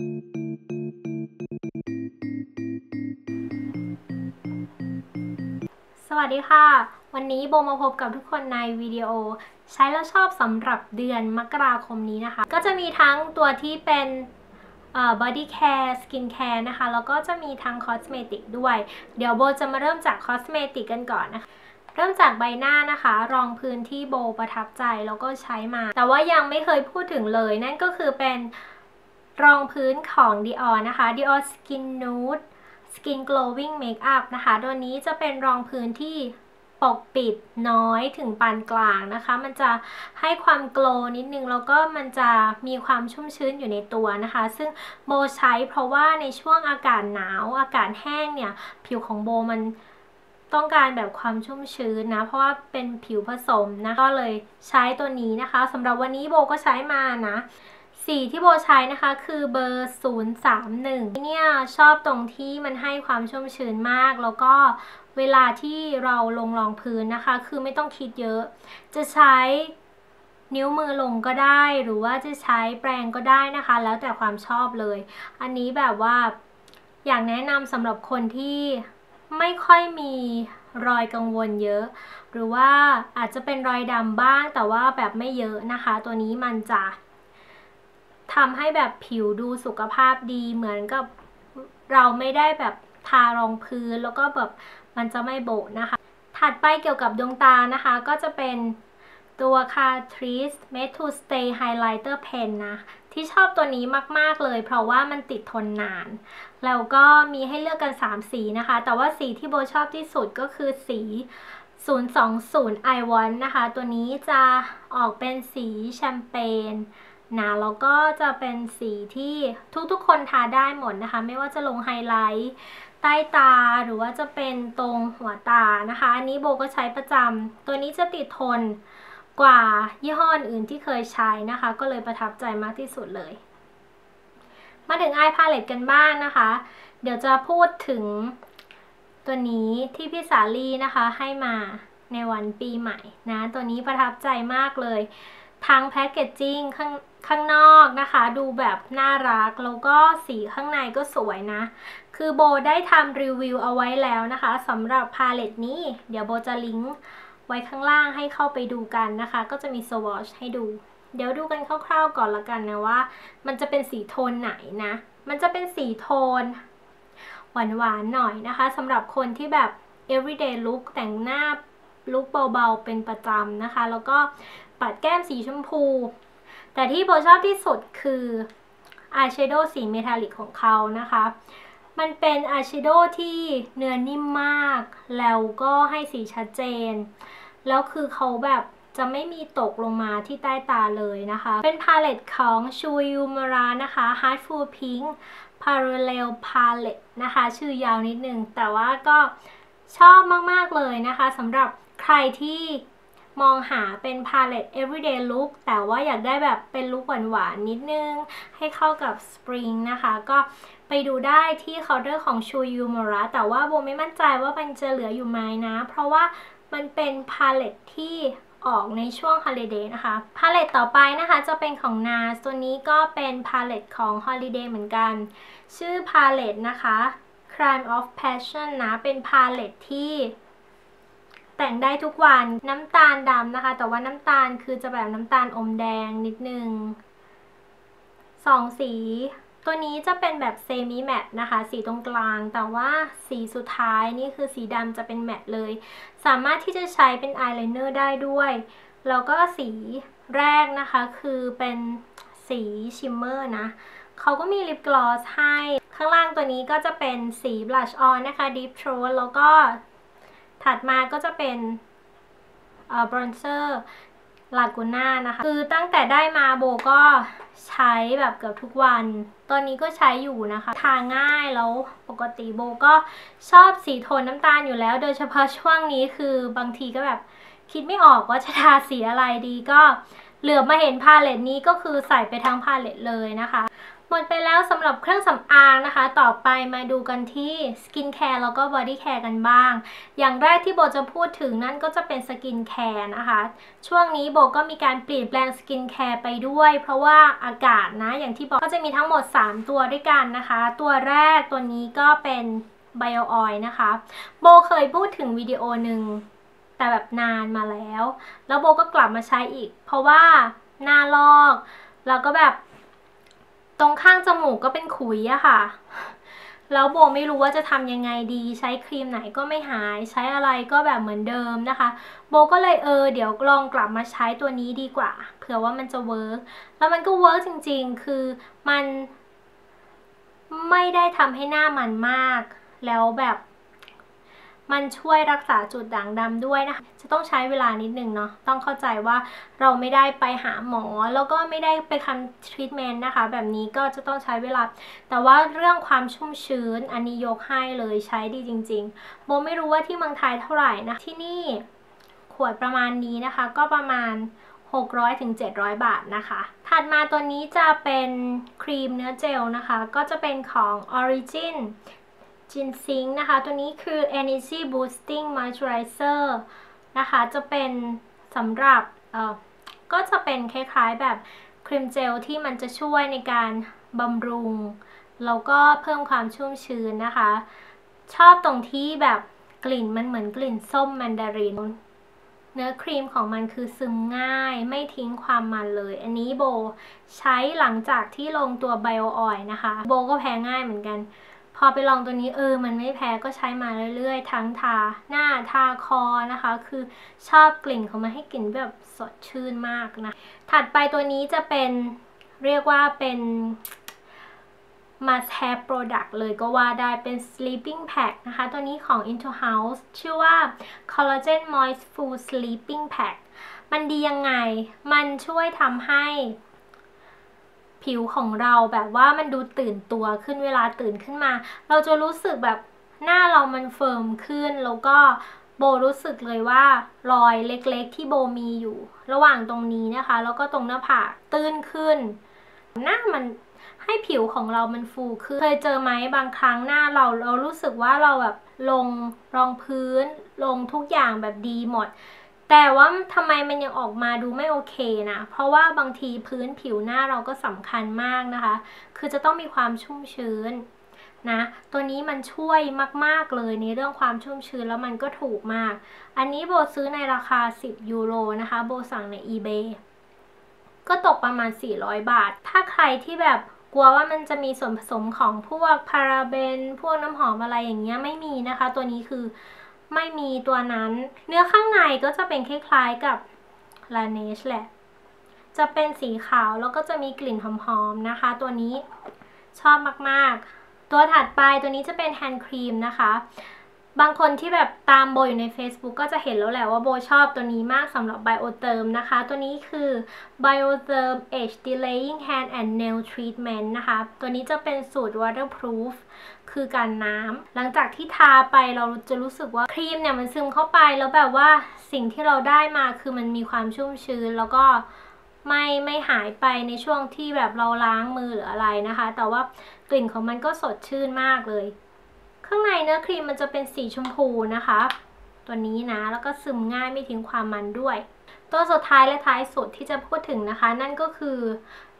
สวัสดีค่ะ วันนี้โบมาพบกับทุกคนในวิดีโอ ใช้แล้วชอบสำหรับเดือนมกราคมนี้นะคะ ก็จะมีทั้งตัวที่เป็น body care skin care นะคะ แล้วก็จะมีทั้งคอสเมติกด้วย เดี๋ยวโบจะมาเริ่มจากคอสเมติกกันก่อนนะคะเริ่มจากใบหน้านะคะ รองพื้นที่โบประทับใจแล้วก็ใช้มา แต่ว่ายังไม่เคยพูดถึงเลยนั่นก็คือเป็น รองพื้นของ Dior นะคะ Dior Skin Nude Skin Glowing Makeup นะคะ ตัวนี้จะเป็นรองพื้นที่ปกปิดน้อยถึงปานกลางนะคะ มันจะให้ความโกลนิดนึง แล้วก็มันจะมีความชุ่มชื้นอยู่ในตัวนะคะ ซึ่งโบใช้เพราะว่าในช่วงอากาศหนาว อากาศแห้งเนี่ย ผิวของโบมันต้องการแบบความชุ่มชื้นนะ เพราะว่าเป็นผิวผสมนะ ก็เลยใช้ตัวนี้นะคะสำหรับวันนี้โบก็ใช้มานะ สีที่โบใช้นะคะคือเบอร์ 031เนี่ยชอบตรงที่มันให้ความชุ่มชื้นมาก แล้วก็เวลาที่เราลงรองพื้นนะคะ คือไม่ต้องคิดเยอะ จะใช้นิ้วมือลงก็ได้ หรือว่าจะใช้แปรงก็ได้นะคะ แล้วแต่ความชอบเลย อันนี้แบบว่าอยากแนะนำสำหรับคนที่ไม่ค่อยมีรอยกังวลเยอะ หรือว่าอาจจะเป็นรอยดำบ้างแต่ว่าแบบไม่เยอะนะคะ ตัวนี้มันจะ ทำให้แบบผิวดูสุขภาพดีเหมือนกับเราไม่ได้แบบทารองพื้นแล้วก็แบบมันจะไม่โบนะคะ ถัดไปเกี่ยวกับดวงตานะคะ ก็จะเป็นตัว Catrice Made to Stay Highlighter Pen นะ ที่ชอบตัวนี้มาก ๆ เลย เพราะว่ามันติดทนนาน แล้วก็มีให้เลือกกัน 3 สีนะคะ แต่ว่าสีที่โบชอบที่สุดก็คือสี 020 I Want นะคะ ตัวนี้จะออกเป็นสีแชมเปญ นะแล้วก็จะเป็นสีที่ทุกๆ คนทาได้หมดนะคะ ไม่ว่าจะลงไฮไลท์ใต้ตาหรือว่าจะเป็นตรงหัวตานะคะ อันนี้โบก็ใช้ประจำตัวนี้จะติดทนกว่ายี่ห้ออื่นที่เคยใช้นะคะ ก็เลยประทับใจมากที่สุดเลย มาถึงอายพาเลตกันบ้างนะคะ เดี๋ยวจะพูดถึงตัวนี้ที่พี่สาลีนะคะให้มาในวันปีใหม่นะ ตัวนี้ประทับใจมากเลยทั้งแพคเกจจิ้งข้าง ข้างนอกนะคะ ดูแบบน่ารัก แล้วก็สีข้างในก็สวยนะ คือโบได้ทำรีวิวเอาไว้แล้วนะคะสำหรับพาเลตนี้ เดี๋ยวโบจะลิงก์ไว้ข้างล่างให้เข้าไปดูกันนะคะ ก็จะมีสวอชให้ดู เดี๋ยวดูกันคร่าวๆก่อนละกันนะว่า มันจะเป็นสีโทนไหนนะ มันจะเป็นสีโทน หวานๆหน่อยนะคะสำหรับคนที่แบบ everyday look แต่งหน้าลุคเบาๆ เป็นประจำนะคะ แล้วก็ปัดแก้มสีชมพู แต่ที่โบชอบที่สุดคืออายแชโดว์สีเมทัลลิกของเขานะคะ มันเป็นอายแชโดว์ที่เนื้อนิ่มมาก แล้วก็ให้สีชัดเจน แล้วคือเขาแบบจะไม่มีตกลงมาที่ใต้ตาเลยนะคะ เป็นพาเลตของชูยูมารานะคะ Heartful Pink Parallel Palette นะคะ ชื่อยาวนิดนึง แต่ว่าก็ชอบมาก ๆ เลยนะคะสำหรับใครที่ มองหาเป็นพาเลต everyday look แต่ว่าอยากได้แบบเป็นลุคหวานๆนิดนึง ให้เข้ากับ spring นะคะ ก็ไปดูได้ที่เคาน์เตอร์ของชูยูมระแต่ว่าโบไม่มั่นใจว่ามันจะเหลืออยู่ไหมนะ เพราะว่ามันเป็นพาเลตที่ออกในช่วง holiday นะคะ พาเลตต่อไปนะคะจะเป็นของ NARS ตัวนี้ก็เป็นพาเลตของ holiday เหมือนกัน ชื่อพาเลตนะคะ Crime of Passion นะ เป็นพาเลตที่ แต่งได้ทุกวันน้ำตาลดำนะคะ แต่ว่าน้ำตาลคือจะแบบน้ำตาลอมแดงนิดนึงสองสี ตัวนี้จะเป็นแบบเซมิแมตนะคะ สีตรงกลาง แต่ว่าสีสุดท้ายนี่คือสีดำจะเป็นแมตเลย สามารถที่จะใช้เป็นอายไลเนอร์ได้ด้วย แล้วก็สีแรกนะคะคือเป็นสีชิมเมอร์นะเขาก็มีลิปกลอสให้ ข้างล่างตัวนี้ก็จะเป็นสีบลัชออนนะคะ Deep Throat แล้วก็ ถัดมาก็จะเป็นบรอนเซอร์ลากูน่านะคะ คือตั้งแต่ได้มาโบก็ใช้แบบเกือบทุกวัน ตอนนี้ก็ใช้อยู่นะคะ ทาง่ายแล้วปกติโบก็ชอบสีโทนน้ำตาลอยู่แล้ว โดยเฉพาะช่วงนี้คือบางทีก็แบบคิดไม่ออกว่าจะทาสีอะไรดีก็เหลือมาเห็นพาเลตนี้ก็คือใส่ไปทั้งพาเลตเลยนะคะ หมดไปแล้วสำหรับเครื่องสำอางนะคะ ต่อไปมาดูกันที่สกินแคร์แล้วก็บอดี้แคร์กันบ้าง อย่างแรกที่โบจะพูดถึงนั่นก็จะเป็นสกินแคร์นะคะ ช่วงนี้โบก็มีการเปลี่ยนแปลงสกินแคร์ไปด้วย เพราะว่าอากาศนะอย่างที่บอกก็จะมีทั้งหมด 3 ตัวด้วยกันนะคะ ตัวแรกตัวนี้ก็เป็นไบโอออยนะคะ โบเคยพูดถึงวิดีโอหนึ่งแต่แบบนานมาแล้ว แล้วโบก็กลับมาใช้อีก เพราะว่าหน้าลอก แล้วก็แบบ ตรงข้างจมูกก็เป็นขุยอะค่ะ แล้วโบไม่รู้ว่าจะทำยังไงดี ใช้ครีมไหนก็ไม่หาย ใช้อะไรก็แบบเหมือนเดิมนะคะ โบก็เลยเออเดี๋ยวลองกลับมาใช้ตัวนี้ดีกว่า เผื่อว่ามันจะเวิร์กแล้วมันก็เวิร์กจริงๆ คือมันไม่ได้ทำให้หน้ามันมาก แล้วแบบ มันช่วยรักษาจุดด่างดำด้วยนะคะ จะต้องใช้เวลานิดนึงเนาะต้องเข้าใจว่าเราไม่ได้ไปหาหมอ แล้วก็ไม่ได้ไปทำทรีทเมนต์นะคะ แบบนี้ก็จะต้องใช้เวลา แต่ว่าเรื่องความชุ่มชื้นอันนี้ยกให้เลยใช้ดีจริงๆโบไม่รู้ว่าที่เมืองไทยเท่าไหร่นะที่นี่ขวดประมาณนี้นะคะ ก็ประมาณ600ถึง700 บาทนะคะ ถัดมาตัวนี้จะเป็นครีมเนื้อเจลนะคะ ก็จะเป็นของ Origin จินซิงนะคะ ตัวนี้คือ Energy Boosting Moisturizer นะคะ จะเป็นสำหรับเอ่อก็จะเป็นคล้ายๆแบบครีมเจลที่มันจะช่วยในการบำรุง แล้วก็เพิ่มความชุ่มชื้นนะคะ ชอบตรงที่แบบกลิ่นมันเหมือนกลิ่นส้มแมนดาริน เนื้อครีมของมันคือซึมง่าย ไม่ทิ้งความมันเลย อันนี้โบใช้หลังจากที่ลงตัวไบโอออยนะคะ โบก็แพ้ง่ายเหมือนกัน พอไปลองตัวนี้เออ มันไม่แพ้ก็ใช้มาเรื่อยๆ ทั้งทาหน้าทาคอนะคะ คือชอบกลิ่นของมันให้กลิ่นแบบสดชื่นมากนะ ถัดไปตัวนี้จะเป็นเรียกว่าเป็น must have product เลยก็ว่าได้เป็น sleeping pack นะคะ ตัวนี้ของ Into House ชื่อว่า collagen moist full sleeping pack มันดียังไง มันช่วยทำให้ ผิวของเราแบบว่ามันดูตื่นตัวขึ้นเวลาตื่นขึ้นมา เราจะรู้สึกแบบหน้าเรามันเฟิร์มขึ้นแล้วก็โบรู้สึกเลยว่ารอยเล็กๆที่โบมีอยู่ ระหว่างตรงนี้นะคะ แล้วก็ตรงหน้าผากตื้นขึ้น หน้ามันให้ผิวของเรามันฟูขึ้นเคยเจอไหมบางครั้งหน้าเราเรารู้สึกว่าเราแบบลงรองพื้น ลงทุกอย่างแบบดีหมด แต่ว่าทำไมมันยังออกมาดูไม่โอเคนะ เพราะว่าบางทีพื้นผิวหน้าเราก็สำคัญมากนะคะ คือจะต้องมีความชุ่มชื้นนะ ตัวนี้มันช่วยมาก ๆ เลยในเรื่องความชุ่มชื้นแล้วมันก็ถูกมาก อันนี้โบซื้อในราคา 10 ยูโรนะคะ โบสั่งใน eBay ก็ตกประมาณ 400 บาท ถ้าใครที่แบบกลัวว่ามันจะมีส่วนผสมของพวกพาราเบน พวกน้ำหอมอะไรอย่างเงี้ยไม่มีนะคะ ตัวนี้คือ ไม่มีตัวนั้น เนื้อข้างในก็จะเป็นคล้ายๆกับลาเนชแหละ จะเป็นสีขาวแล้วก็จะมีกลิ่นหอมๆนะคะ ตัวนี้ชอบมากๆ ตัวถัดไปตัวนี้จะเป็นแฮนด์ครีมนะคะ บางคนที่แบบตามโบอยู่ใน Facebook ก็จะเห็นแล้วแหละว่าโบชอบตัวนี้มากสำหรับ Bioterm นะคะ ตัวนี้คือ Bioterm Age Delaying Hand and Nail Treatment นะคะ ตัวนี้จะเป็นสูตร waterproof คือการน้ำ หลังจากที่ทาไปเราจะรู้สึกว่าครีมเนี่ยมันซึมเข้าไปแล้วแบบว่าสิ่งที่เราได้มาคือมันมีความชุ่มชื้นแล้วก็ไม่ไม่หายไปในช่วงที่แบบเราล้างมือหรืออะไรนะคะ แต่ว่ากลิ่นของมันก็สดชื่นมากเลย ข้างในเนื้อครีมมันจะเป็นสีชมพูนะคะ ตัวนี้นะแล้วก็ซึมง่ายไม่ทิ้งความมันด้วย ตัวสุดท้ายและท้ายสุดที่จะพูดถึงนะคะ นั่นก็คือ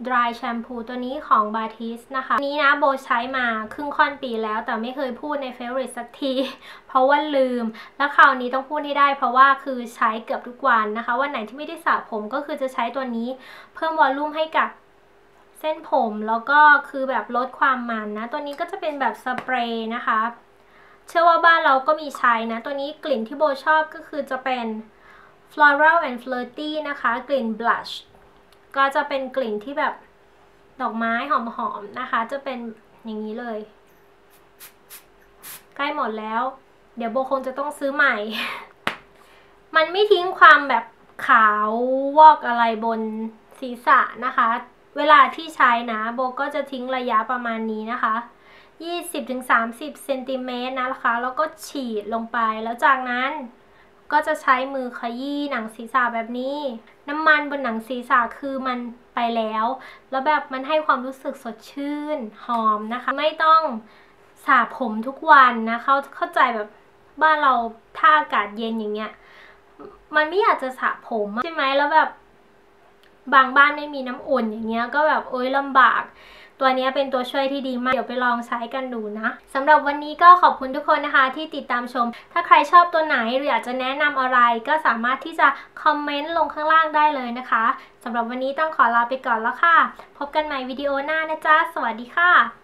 dry shampoo ตัวนี้ของ b a t i s นะคะ นี้นะโบใช้มาครึ่งค่อนปีแล้ว แต่ไม่เคยพูดใน favorite สักที เพราะว่าลืม แล้วคราวนี้ต้องพูดให้ได้ เพราะว่าคือใช้เกือบทุกวันนะคะ วันไหนที่ไม่ได้สระผมก็คือจะใช้ตัวนี้เพิ่มวอลลุ่มให้กับ เส้นผมแล้วก็คือแบบลดความมันนะ ตัวนี้ก็จะเป็นแบบสเปรย์นะคะ เชื่อว่าบ้านเราก็มีใช้นะ ตัวนี้กลิ่นที่โบชอบก็คือจะเป็น floral and flirty นะคะ กลิ่น blush ก็จะเป็นกลิ่นที่แบบดอกไม้หอมๆนะคะ จะเป็นอย่างนี้เลย ใกล้หมดแล้ว เดี๋ยวโบคงจะต้องซื้อใหม่ มันไม่ทิ้งความแบบขาววอกอะไรบนศีรษะนะคะ เวลาที่ใช้นะโบก็จะทิ้งระยะประมาณนี้นะคะ 20-30เซนติเมตรนะคะ แล้วก็ฉีดลงไป แล้วจากนั้นก็จะใช้มือขยี้หนังศีรษะแบบนี้ น้ำมันบนหนังศีรษะคือมันไปแล้ว แล้วแบบมันให้ความรู้สึกสดชื่น หอมนะคะ ไม่ต้องสระผมทุกวันนะเข้าเข้าใจแบบบ้านเราถ้าอากาศเย็นอย่างเงี้ย มันไม่อยากจะสระผมใช่ไหมแล้วแบบ บางบ้านไม่มีน้ำอุ่นอย่างเงี้ยก็แบบโอ๊ยลำบาก ตัวนี้เป็นตัวช่วยที่ดีมาก เดี๋ยวไปลองใช้กันดูนะสำหรับวันนี้ก็ขอบคุณทุกคนนะคะที่ติดตามชม ถ้าใครชอบตัวไหนหรืออยากจะแนะนำอะไร ก็สามารถที่จะคอมเมนต์ลงข้างล่างได้เลยนะคะสำหรับวันนี้ต้องขอลาไปก่อนแล้วค่ะ พบกันใหม่วิดีโอหน้านะจ๊ะสวัสดีค่ะ